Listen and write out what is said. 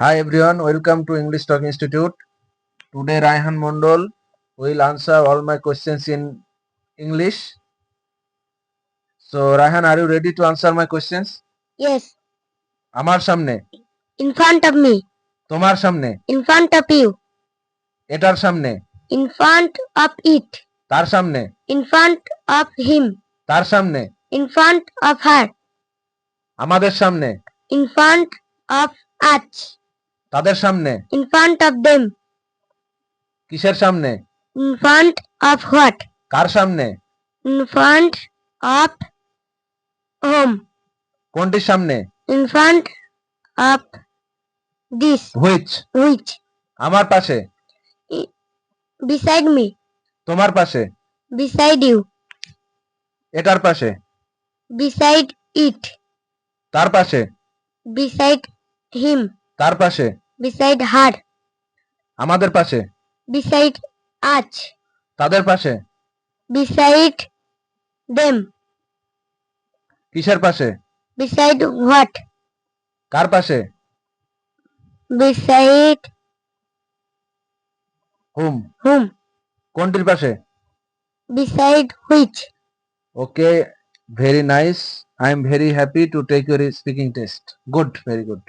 Hi everyone, welcome to English Talk Institute. Today Raihan Mondol will answer all my questions in English. So Raihan, are you ready to answer my questions? Yes, আমার সামনে in front of me, তোমার সামনে in front of you, এটার সামনে in front of it, তার সামনে in front of him, তার সামনে in front of her, আমাদের সামনে in front of us, তাদের সামনে in front of them, কিসের সামনে in front of what, কার সামনে in front of whom, কোনটির সামনে in front of this, which which, আমার পাশে beside me, তোমার পাশে beside you, এটার পাশে beside it, তার পাশে beside him, তার পাশে beside her, আমাদের পাশে beside us, তাদের পাশে beside them, কিসের পাশে beside what, কার পাশে beside হুম whom, কোনটির পাশে beside which. Okay, very nice. I am very happy to take your speaking test. Good, very good.